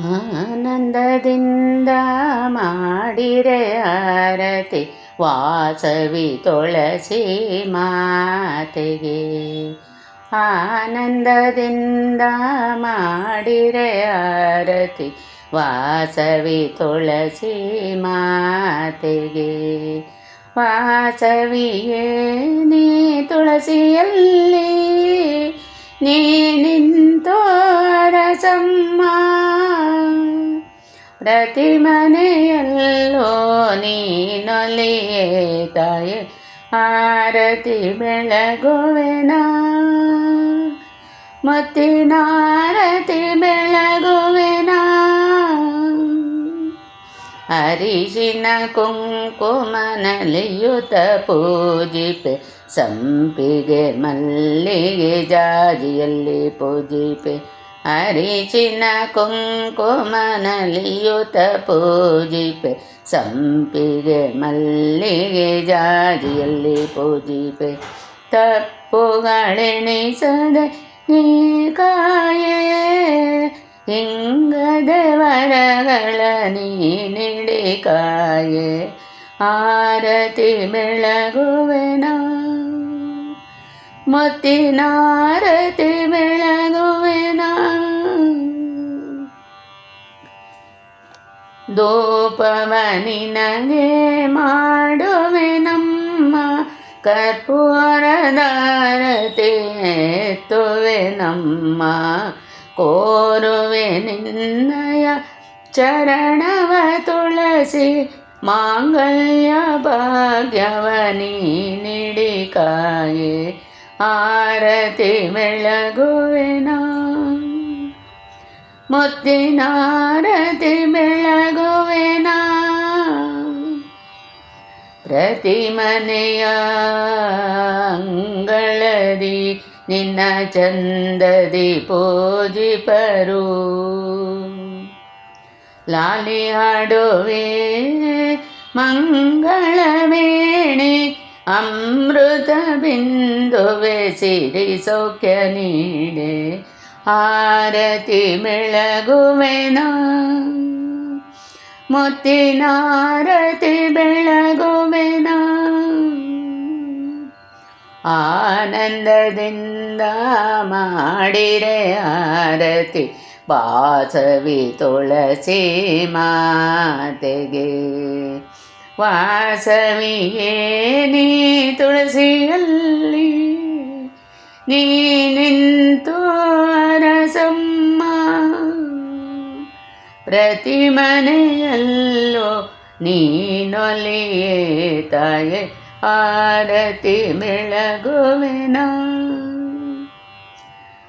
ಆನಂದದಿಂದ ಮಾಡಿರೆ ಆರತಿ, ವಾಸವಿ ತುಳಸಿ ಮಾತೆಗೆ. ಆನಂದದಿಂದ ಮಾಡಿರೆ ಆರತಿ, ವಾಸವಿ ತುಳಸಿ ಮಾತೆಗೆ. ವಾಸವಿಯೇ, ನೀ ತುಳಸಿಯಲ್ಲಿ, ನೀ ನಿಂತೋ ರಸಮ್ಮ ಪ್ರತಿ ಮನೆಯಲ್ಲೋ ನೀನೊಲಿಯೇ ತಾಯೆ, ಆರತಿ ಬೆಳಗುವೆನ? ಮುತ್ತಿನಾರತಿ ಬೆಳಗುವೆನ? ಅರಿಶಿನ ಕುಂಕುಮನಲಿಯುತ ಪೂಜಿಪೆ, ಸಂಪಿಗೆ ಮಲ್ಲಿಗೆ ಜಾಜಿಯಲ್ಲಿ ಪೂಜಿಪೆ. ಅರಿಶಿನ ಕುಂಕುಮ ನಲಿಯುತ ಪೂಜಿಪೆ ಸಂಪಿಗೆ ಮಲ್ಲಿಗೆ ಜಾಜಿಯಲ್ಲಿ ಪೂಜಿಪೆ ತಪ್ಪುಗಳೆಣಿಸದೆ ನೀ ಕಾಯೇ ಹಿಂಗದೆ ವರಗಳ ನೀನಿಡಿ ಕಾಯೆ ಆರತಿ ಬೆಳಗುವೆನ ಮುತ್ತಿನಾರತಿ ಬೆಳಗುವೆನ ದೋಪವನಿನಗೆ ಮಾಡುವೆ ನಮ್ಮ ಕರ್ಪೂರದಾರತಿ ಎತ್ತುವೆ ನಮ್ಮ ಕೋರುವೆ ನಿನ್ನಯ ಚರಣವ ತುಳಸಿ ಮಾಂಗಲ್ಯ ಭಾಗ್ಯವ ನೀಡಿ ಕಾಯೆ ಆರತಿ ಬೆಳಗುವೆನ ಮುತ್ತಿನಾರತಿ ಬೆಳಗುವೆನ? ಪ್ರತಿ ಮನೆಯ ಅಂಗಳದಿ ನಿನ್ನ ಚಂದದಿ ಪೂಜಿಪರು. ಲಾಲಿ ಹಾಡುವೆ ಮಂಗಳವೇಣಿ ಅಮೃತ ಬಿಂದುವೆ ಸಿರಿ ಸೌಖ್ಯ ನೀಡೆ. ಆರತಿ ಮುತ್ತಿನ ಆರತಿ ಬೆಳಗುವೆನ? ಆನಂದದಿಂದ ಮಾಡಿರೆ ಆರತಿ ವಾಸವಿ ತುಳಸಿ ಮಾತೆಗೆ. ವಾಸವಿಯೇ ನೀ ತುಳಸಿಯಲ್ಲಿ ನೀ ನಿಂತು ಪ್ರತಿ ಮನೆಯಲ್ಲೋ ನೀನೊಲಿಯೇ ತಾಯೆ ಆರತಿ ಬೆಳಗುವೆನ.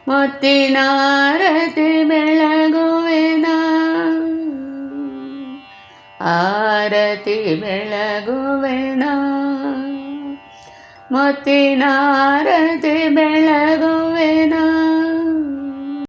ಮುತ್ತಿನಾರತಿ ಬೆಳಗುವೆನ. ಆರತಿ ಬೆಳಗುವೆನ. ಮುತ್ತಿನಾರತಿ ಬೆಳಗುವೆನ.